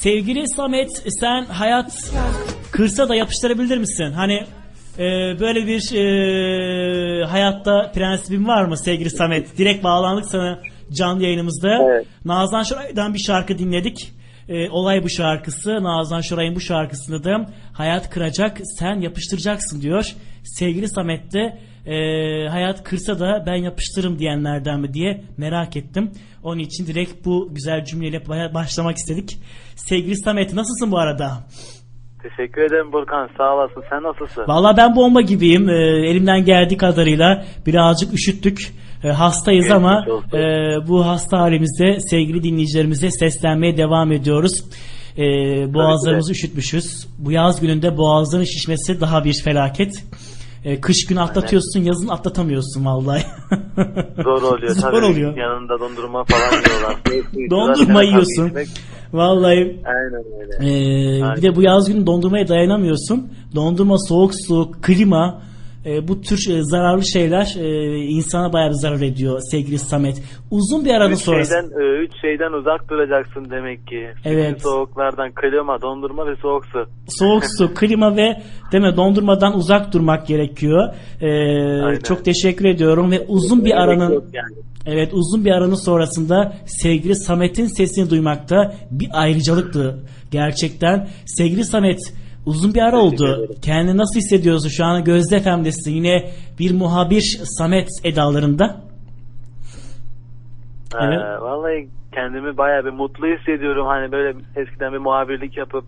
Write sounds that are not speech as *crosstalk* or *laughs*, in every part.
Sevgili Samet sen hayat kırsa da yapıştırabilir misin? Hani e, böyle bir e, hayatta prensibin var mı sevgili Samet? Direkt bağlandık sana canlı yayınımızda. Evet. Nazan Şoray'dan bir şarkı dinledik. E, olay bu şarkısı. Nazan Şoray'ın bu şarkısında da hayat kıracak sen yapıştıracaksın diyor. Sevgili Samet de e, hayat kırsa da ben yapıştırırım diyenlerden mi diye merak ettim. Onun için direkt bu güzel cümleyle başlamak istedik. Sevgili Samet nasılsın bu arada? Teşekkür ederim Burkan. Sağ olasın. Sen nasılsın? Vallahi ben bomba gibiyim. Ee, elimden geldiği kadarıyla birazcık üşüttük. Ee, hastayız Geçmiş ama e, bu hasta halimizde sevgili dinleyicilerimize seslenmeye devam ediyoruz. Ee, boğazlarımızı üşütmüşüz. Bu yaz gününde boğazların şişmesi daha bir felaket. Ee, kış günü atlatıyorsun, yazın atlatamıyorsun vallahi. *laughs* Zor oluyor Zor tabii. oluyor. Yanında dondurma falan yiyorlar. *laughs* Dondurma yiyorsun. Vallahi Aynen öyle. Aynen. bir de bu yaz günü dondurmaya dayanamıyorsun. Dondurma, soğuk su, klima e, bu tür e, zararlı şeyler e, insana bayağı bir zarar ediyor sevgili Samet. Uzun bir aranın Üç sonrası. şeyden, e, üç şeyden uzak duracaksın demek ki. Evet. Bütün soğuklardan klima, dondurma ve soğuk su. Soğuk su, *laughs* klima ve deme dondurmadan uzak durmak gerekiyor. Aynen. çok teşekkür ediyorum ve uzun bir aranın yani. Evet uzun bir aranın sonrasında sevgili Samet'in sesini duymakta bir ayrıcalıktı gerçekten. Sevgili Samet uzun bir ara oldu. Kendini nasıl hissediyorsun? Şu an Gözde FM'desin. Yine bir muhabir Samet edalarında. Evet. Ee, vallahi kendimi bayağı bir mutlu hissediyorum. Hani böyle eskiden bir muhabirlik yapıp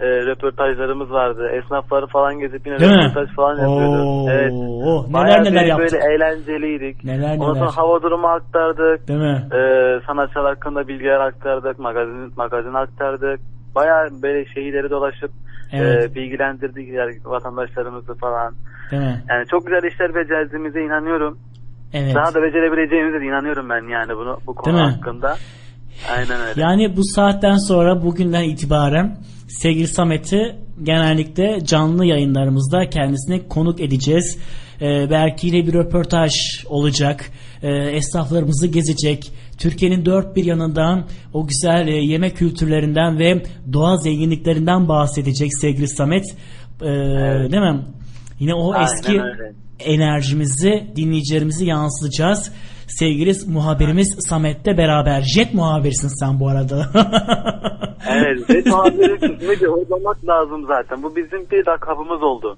e, röportajlarımız vardı. Esnafları falan gezip yine Değil mi? röportaj falan yapıyorduk. Oo, Evet. neler Bayağı neler yaptık. Böyle eğlenceliydik. Neler Ondan neler. sonra hava durumu aktardık. Değil mi? Ee, sanatçılar hakkında bilgiler aktardık. Magazin, magazin aktardık. Bayağı böyle şehirleri dolaşıp Evet. e, bilgilendirdik vatandaşlarımızı falan. Değil mi? Yani çok güzel işler becerdiğimize inanıyorum. Evet. Daha da becerebileceğimize de inanıyorum ben yani bunu bu konu Değil mi? hakkında. Aynen öyle. Yani bu saatten sonra bugünden itibaren sevgili Samet'i genellikle canlı yayınlarımızda kendisine konuk edeceğiz. Ee, belki yine bir röportaj olacak. Ee, esnaflarımızı gezecek. Türkiye'nin dört bir yanından o güzel e, yemek kültürlerinden ve doğa zenginliklerinden bahsedecek sevgili Samet. Ee, Değil mi? Yine o Aynen eski öyle. enerjimizi dinleyicilerimizi yansıtacağız. Sevgili muhabirimiz Samet'le beraber. Jet muhabirsin sen bu arada. *laughs* Evet ve muhabiri kısmı da oylamak lazım zaten. Bu bizim bir lakabımız oldu.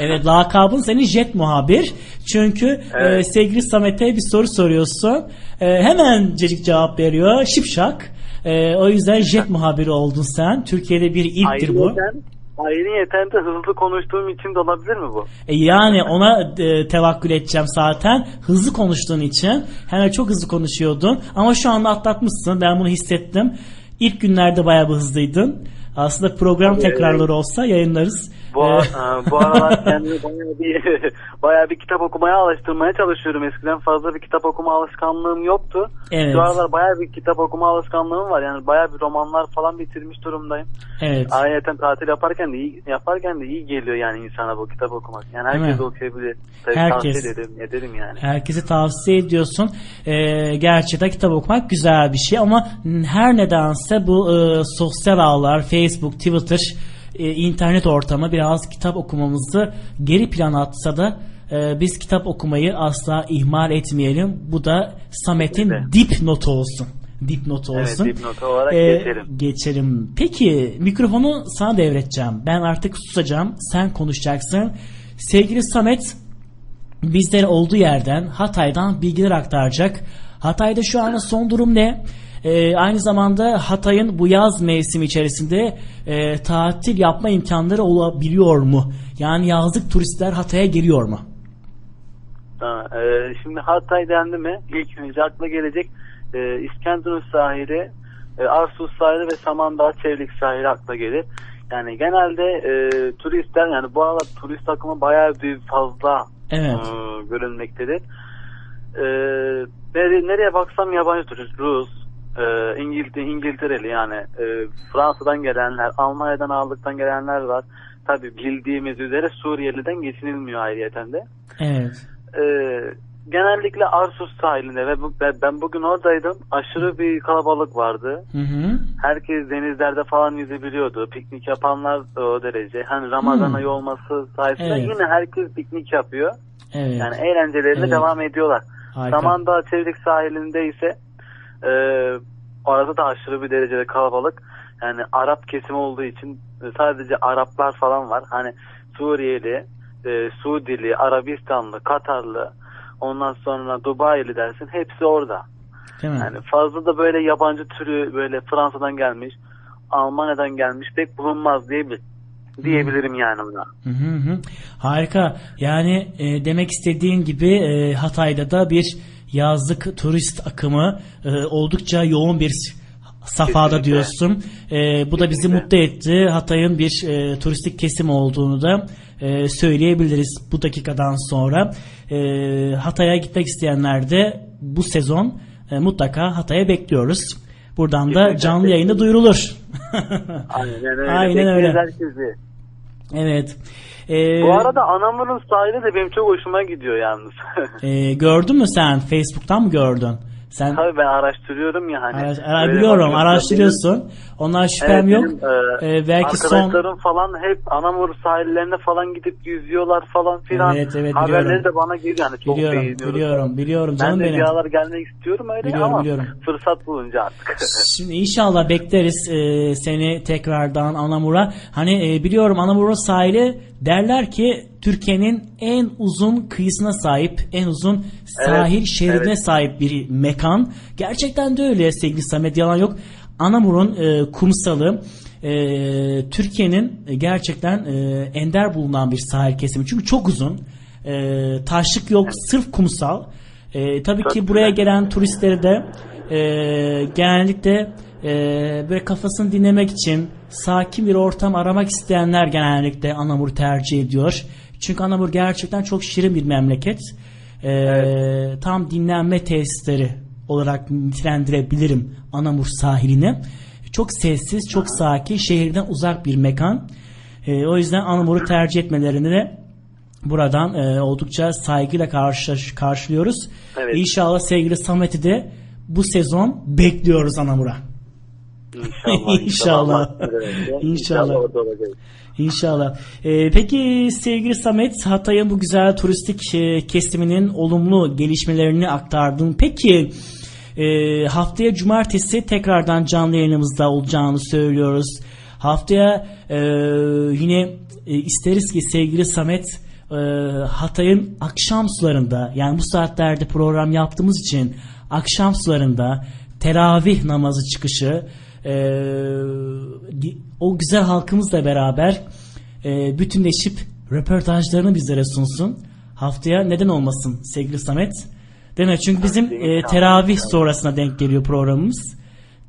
Evet lakabın senin jet muhabir. Çünkü Evet. e, sevgili Samet'e bir soru soruyorsun. E, hemen cecik cevap veriyor. Şipşak. E, o yüzden jet muhabiri oldun sen. Türkiye'de bir ilktir bu. Ayrıyeten, ayrıyeten de hızlı konuştuğum için de olabilir mi bu? E, yani ona e, tevakkül edeceğim zaten. Hızlı konuştuğun için. Hemen çok hızlı konuşuyordun. Ama şu anda atlatmışsın. Ben bunu hissettim. İlk günlerde bayağı bir hızlıydın. Aslında program Evet. tekrarları olsa yayınlarız. Bu, E, bu aralar kendimi bayağı bir, *laughs* bayağı bir kitap okumaya alıştırmaya çalışıyorum. Eskiden fazla bir kitap okuma alışkanlığım yoktu. Evet. Şu aralar bayağı bir kitap okuma alışkanlığım var. Yani bayağı bir romanlar falan bitirmiş durumdayım. evet. Ayrıca tatil yaparken de iyi, yaparken de iyi geliyor yani insana bu kitap okumak. Yani herkes okuyabilir. Tabii Herkes. Tavsiye ederim, ederim yani. Herkese tavsiye ediyorsun. Ee, gerçekten kitap okumak güzel bir şey ama her nedense bu e, sosyal ağlar, Facebook, Twitter, e, internet ortamı biraz kitap okumamızı geri plana atsa da e, biz kitap okumayı asla ihmal etmeyelim. Bu da Samet'in Evet. dip notu olsun. Dip notu Evet, olsun. dipnotu olarak Ee, geçelim. Geçelim. Peki mikrofonu sana devredeceğim. Ben artık susacağım. Sen konuşacaksın. Sevgili Samet bizlere olduğu yerden Hatay'dan bilgiler aktaracak. Hatay'da şu anda son durum ne? Ee, aynı zamanda Hatay'ın bu yaz mevsimi içerisinde e, tatil yapma imkanları olabiliyor mu? Yani yazlık turistler Hatay'a geliyor mu? Ha, e, şimdi Hatay dendi mi ilk önce akla gelecek e, İskenderun sahili, e, Arsus sahili ve Samandağ Çevrik sahili akla gelir. Yani genelde e, turistler yani bu aralar turist akımı bayağı bir fazla Evet. e, görünmektedir. E, nere- nereye baksam yabancı turist, Rus, e, İngiltere, İngiltereli yani e, Fransa'dan gelenler, Almanya'dan ağırlıktan gelenler var. Tabi bildiğimiz üzere Suriyeli'den geçinilmiyor ayrıyeten de. Evet. Ee, genellikle Arsus sahilinde ve bu, ben- bugün oradaydım. Aşırı bir kalabalık vardı. Hı hı. Herkes denizlerde falan yüzebiliyordu. Piknik yapanlar o derece. Hani Ramazan ayı olması sayesinde Evet. yine herkes piknik yapıyor. Evet. Yani eğlencelerine Evet. devam ediyorlar. Harika. Samandağ Çevrik sahilinde ise e, orada da aşırı bir derecede kalabalık. Yani Arap kesimi olduğu için e, sadece Araplar falan var. Hani Suriyeli, e, Suudili, Arabistanlı, Katarlı, ondan sonra Dubai'li dersin hepsi orada. Değil mi? Yani fazla da böyle yabancı türü böyle Fransa'dan gelmiş, Almanya'dan gelmiş pek bulunmaz diyebil diyebilirim yani buna. Hı hı hı. Harika. Yani e, demek istediğin gibi e, Hatay'da da bir yazlık turist akımı e, oldukça yoğun bir safhada Kesinlikle. diyorsun. E, bu da bizi mutlu etti. Hatay'ın bir e, turistik kesim olduğunu da e, söyleyebiliriz bu dakikadan sonra. E, Hatay'a gitmek isteyenler de bu sezon e, mutlaka Hatay'a bekliyoruz. Buradan da canlı yayında duyurulur. Aynen öyle. *laughs* Aynen öyle. herkesi. Evet. E, Bu arada Anamur'un sahili de benim çok hoşuma gidiyor yalnız. e, gördün mü sen? Facebook'tan mı gördün? Sen Tabii ben araştırıyorum ya hani. Ara- ara- biliyorum araştırıyorsun. Ondan Benim- şüphem Evet, yok. benim, e, Ee, belki son arkadaşlarım falan hep Anamur sahillerine falan gidip yüzüyorlar falan filan. Evet, evet, Haberleri biliyorum. de bana geliyor hani çok biliyorum, beğeniyorum. biliyorum, biliyorum Ben canım de benim. aralar gelmek istiyorum öyle Biliyorum, ama biliyorum. fırsat bulunca artık. *laughs* Şimdi inşallah bekleriz e, seni tekrardan Anamur'a. Hani e, biliyorum Anamur'un sahili derler ki Türkiye'nin en uzun kıyısına sahip, en uzun sahil Evet, şeridine evet. sahip bir mekan. Gerçekten de öyle sevgili Samet yalan yok. Anamur'un e, kumsalı e, Türkiye'nin gerçekten e, ender bulunan bir sahil kesimi. Çünkü çok uzun. E, taşlık yok, sırf kumsal. E, tabii Çok ki buraya güzel. gelen turistleri de e, genellikle e, böyle kafasını dinlemek için sakin bir ortam aramak isteyenler genellikle Anamur'u tercih ediyor. Çünkü Anamur gerçekten çok şirin bir memleket. E, Tam dinlenme tesisleri olarak nitelendirebilirim Anamur sahilini. Çok sessiz, çok sakin, şehirden uzak bir mekan. E, o yüzden Anamur'u tercih etmelerini de buradan e, oldukça saygıyla karşı, karşılıyoruz. Evet. İnşallah sevgili Samet'i de bu sezon bekliyoruz Anamur'a. *laughs* İnşallah. İnşallah. İnşallah. İnşallah. orada olacağız. İnşallah. E, peki sevgili Samet, Hatay'ın bu güzel turistik e, kesiminin olumlu gelişmelerini aktardın. Peki e, haftaya cumartesi tekrardan canlı yayınımızda olacağını söylüyoruz. Haftaya e, yine e, isteriz ki sevgili Samet e, Hatay'ın akşam sularında yani bu saatlerde program yaptığımız için akşam sularında teravih namazı çıkışı e, o güzel halkımızla beraber e, bütünleşip röportajlarını bizlere sunsun. Haftaya neden olmasın sevgili Samet? Değil mi? Çünkü bizim e, teravih sonrasına denk geliyor programımız.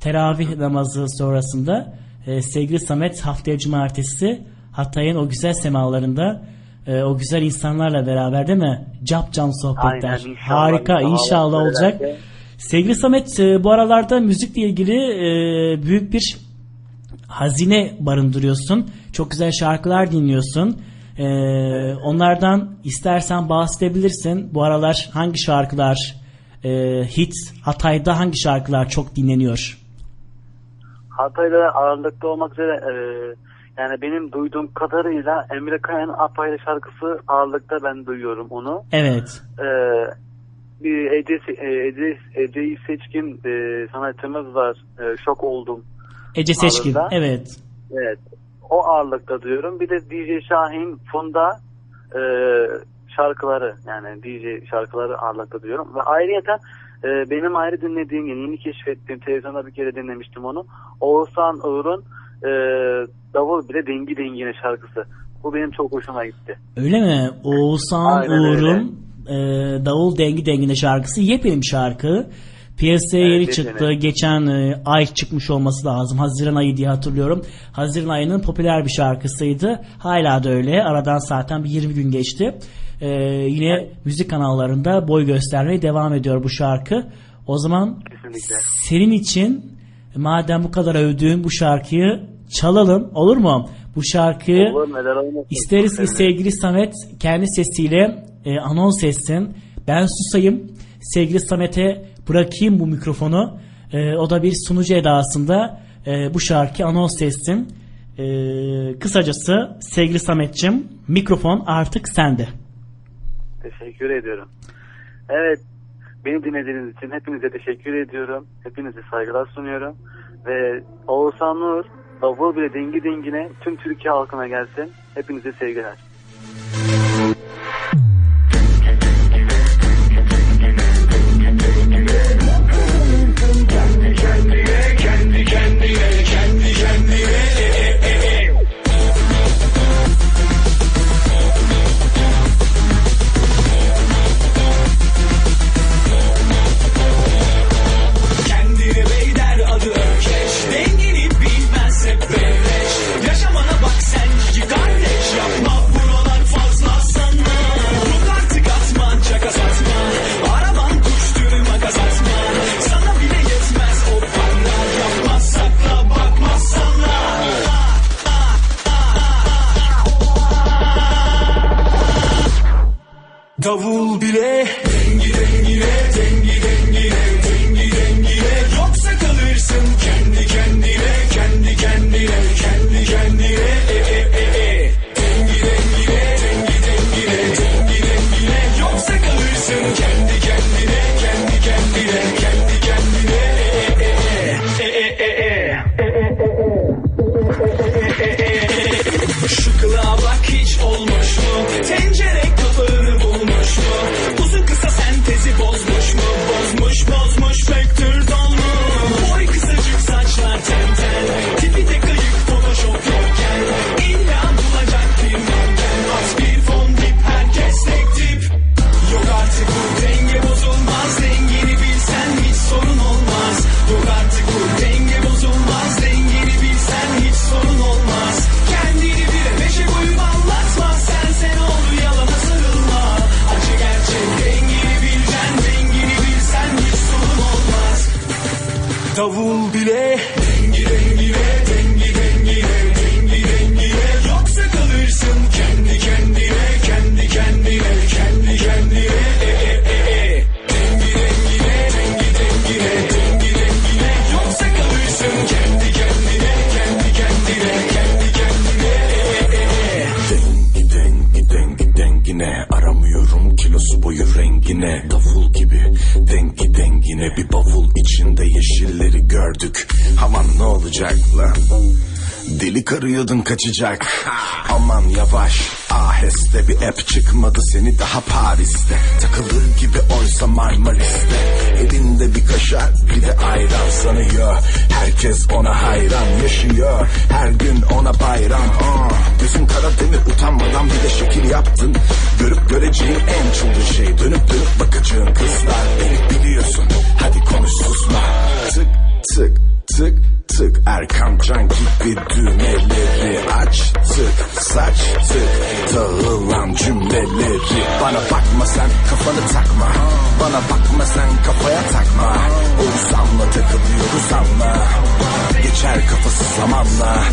Teravih namazı sonrasında e, sevgili Samet haftaya cumartesi Hatay'ın o güzel semalarında e, o güzel insanlarla beraber değil mi? Cap can sohbetler. Aynen, inşallah, Harika inşallah. olacak. Özellikle- Sevgili Samet e, bu aralarda müzikle ilgili e, büyük bir hazine barındırıyorsun. Çok güzel şarkılar dinliyorsun. E, onlardan istersen bahsedebilirsin. Bu aralar hangi şarkılar hit? Hatay'da hangi şarkılar çok dinleniyor? Hatay'da ağırlıkta olmak üzere yani benim duyduğum kadarıyla Emre Kaya'nın Apayrı şarkısı ağırlıkta ben duyuyorum onu. Evet. E, bir Ece, e, Ece, Ece'yi seçkin e, sanatçımız var. E, şok oldum. Ece Seçkin. Ağırlıkta. Evet. Evet. O ağırlıkta duyuyorum. Bir de DJ Şahin Funda e, şarkıları yani DJ şarkıları ağırlıkta duyuyorum. Ve ayrıca e, benim ayrı dinlediğim yeni, keşfettiğim televizyonda bir kere dinlemiştim onu. Oğuzhan Uğur'un e, Davul bile dengi dengine şarkısı. Bu benim çok hoşuma gitti. Öyle mi? Oğuzhan Uğur'un e, Davul Dengi Dengine şarkısı yepyeni bir şarkı. Piyasaya Evet, yeni yepyeni. çıktı. Geçen e, ay çıkmış olması lazım. Haziran ayı diye hatırlıyorum. Haziran ayının popüler bir şarkısıydı. Hala da öyle. Aradan zaten bir 20 gün geçti. E, yine müzik kanallarında boy göstermeye devam ediyor bu şarkı. O zaman Kesinlikle. senin için madem bu kadar övdüğün bu şarkıyı çalalım olur mu? Bu şarkıyı Olur. İsteriz ki Evet. sevgili Samet kendi sesiyle e, anons etsin. Ben susayım. Sevgili Samet'e bırakayım bu mikrofonu. E, o da bir sunucu edasında e, bu şarkıyı anons etsin. E, kısacası sevgili Samet'cim mikrofon artık sende. Teşekkür ediyorum. Evet, beni dinlediğiniz için hepinize teşekkür ediyorum. Hepinize saygılar sunuyorum. Ve Oğuzhan Nur, davul bile dengi dengine tüm Türkiye halkına gelsin. Hepinize sevgiler. Davul bile. Dengi dengine dengi Aramıyorum kilosu boyu rengine Davul gibi. Dengi dengine Bir bavul içinde yeşilleri gördük. Aman ne olacak lan? Deli karıyordun kaçacak. Aman yavaş. Aheste bir app çıkmadı seni daha Paris'te. Takılır gibi oysa Marmaris'te. Elinde bir kaşar bir de ayran sanıyor. Herkes ona hayran yaşıyor. Her gün ona bayram. ah. Utanmadan bir de şekil yaptın. Görüp göreceğin en çılgın şey Dönüp dönüp bakacağın kızlar. Beni biliyorsun. Hadi konuş susma. Tık tık tık tık. Erkan Can gibi düğmeleri aç. Tık saç tık. Dağılan cümleleri. Bana bakma sen kafanı takma. Bana bakma sen kafaya takma. Oğuzhan'la takılıyoruz anla Geçer kafası zamanla.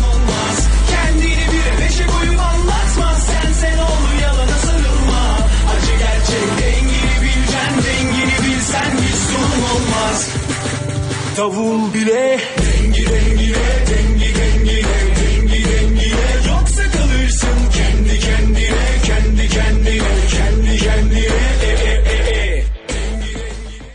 Kendini bire beşe koyup anlatma. Sen sen ol yalana sarılma. Acı gerçek dengini bileceksin Dengini bilsen hiç sorun olmaz. Davul bile. Dengi dengine dengi